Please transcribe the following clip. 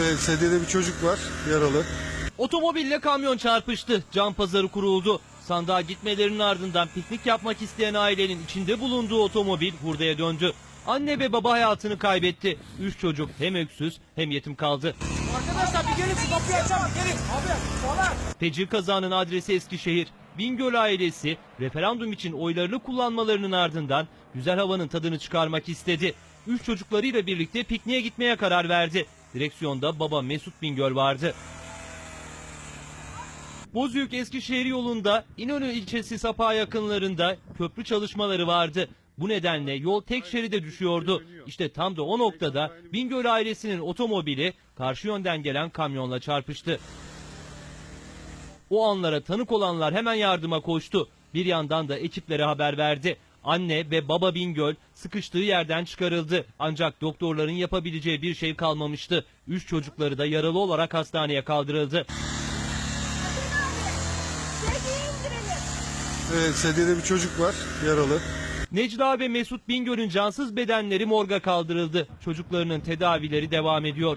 Evet, sedyede bir çocuk var, yaralı. Otomobille kamyon çarpıştı. Can pazarı kuruldu. Sandığa gitmelerinin ardından piknik yapmak isteyen ailenin içinde bulunduğu otomobil hurdaya döndü. Anne ve baba hayatını kaybetti. Üç çocuk hem öksüz hem yetim kaldı. Arkadaşlar bir gelin şu kapıyı açalım gelin. Abi falan. Feci kazanın adresi Eskişehir. Bingöl ailesi referandum için oylarını kullanmalarının ardından güzel havanın tadını çıkarmak istedi. Üç çocuklarıyla birlikte pikniğe gitmeye karar verdi. Direksiyonda baba Mesut Bingöl vardı. Bozüyük Eskişehir yolunda İnönü ilçesi Sapa yakınlarında köprü çalışmaları vardı. Bu nedenle yol tek şeride düşüyordu. İşte tam da o noktada Bingöl ailesinin otomobili karşı yönden gelen kamyonla çarpıştı. O anlara tanık olanlar hemen yardıma koştu. Bir yandan da ekiplere haber verdi. Anne ve baba Bingöl sıkıştığı yerden çıkarıldı. Ancak doktorların yapabileceği bir şey kalmamıştı. Üç çocukları da yaralı olarak hastaneye kaldırıldı. Evet, sedyede bir çocuk var, yaralı. Necla ve Mesut Bingöl'ün cansız bedenleri morga kaldırıldı. Çocuklarının tedavileri devam ediyor.